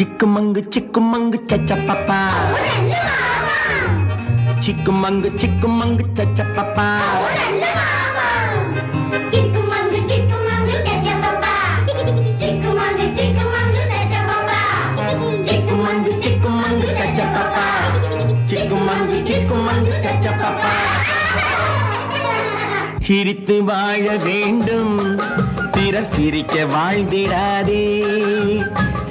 சிக்கு மங்கு சிக்கு மங்கு சச்ச பாப்பா சிக்கு மங்கு சிக்கு மங்கு சச்ச பாப்பா சிரித்து வாழ வேண்டும் பிறர் சிரிக்க வாழ்ந்திடாதே.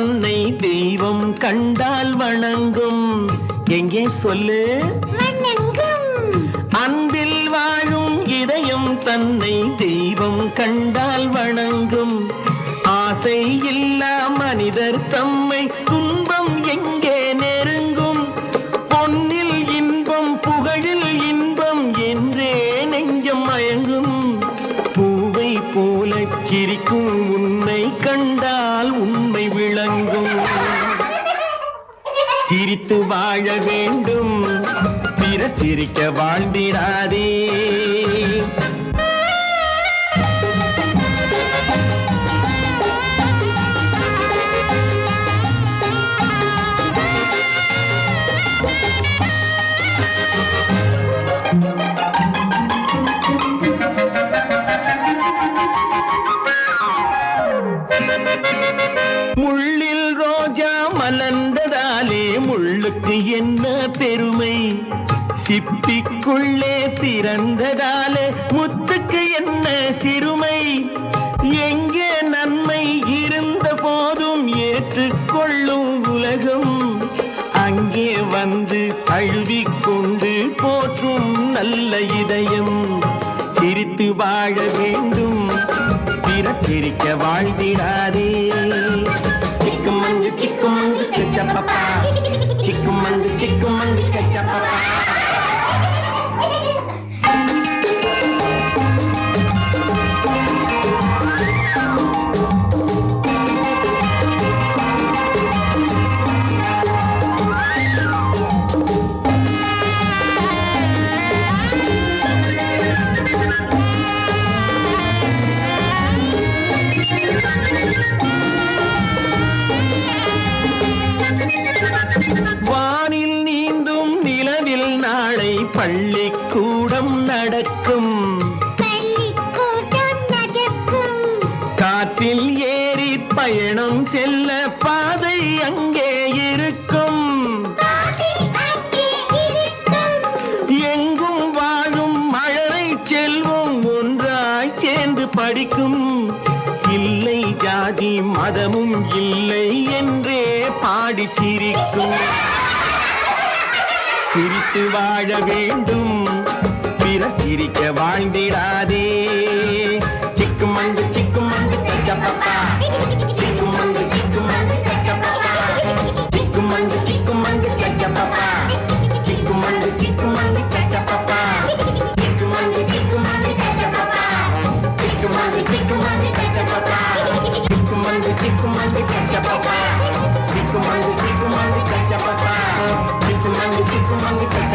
தன்னை தெய்வம் கண்டால் வணங்கும். எங்கே சொல்லு? அன்பில் வாழும் இதயம் தன்னை தெய்வம் கண்டால் வணங்கும். ஆசை இல்லா மனிதர் தம்மை துன்பம் எங்கே நெருங்கும்? பொன்னில் இன்பம் புகழில் இன்பம் என்றே நெஞ்சம் மயங்கும். பூவை போல சிரிக்கும் உன்னை கண்டால் சிரித்து வாழ வேண்டும். பிற சிரிக்க வாழ்ந்திடாதே. உனக்கு என்ன பெருமை? சிப்பிக்குள்ளே பிறந்ததாலே முத்துக்கு என்ன சிறுமை? எங்கே நன்மை இருந்த போதும் ஏற்றுக்கொள்ளும் உலகம்? அங்கே வந்து அழுவிக்கொண்டு போற்றும் நல்ல இதயம். சிரித்து வாழ வேண்டும் பிறப்பிரிக்க வாழ்கிறாரே நிலவில் நாளை பள்ளிக்கூடம் நடக்கும். காற்றில் ஏறி பயணம் செல்ல பாதை அங்கே இருக்கும். காட்டில் அங்கே இருக்கும். எங்கும் வாழும் மழலை செல்வம் ஒன்றாய் சேர்ந்து படிக்கும். இல்லை ஜாதி மதமும் இல்லை என்றே பாடி சிரிக்கும். சிரித்து வாழ வேண்டும் பிற சிரிக்க வாழ்ந்திடாதே சிக்குமங்கு சிக்குமங்கு சச்சப்பப்பா சிக்குமங்கு சிக்குமங்கு சச்சப்பப்பா சிக்குமங்கு சிக்குமங்கு சச்சப்பப்பா சிக்குமங்கு சிக்குமங்கு சச்சப்பப்பா சிக்குமங்கு சிக்குமங்கு சச்சப்பப்பா சிக்குமங்கு சிக்குமங்கு சச்சப்பப்பா சிக்குமங்கு சிக்குமங்கு சச்சப்பப்பா சிக்குமங்கு சிக்குமங்கு சச்சப்பப்பா சிக்குமங்கு சிக்குமங்கு சச்சப்பப்பா சிக்குமங்கு சிக்குமங்கு Magic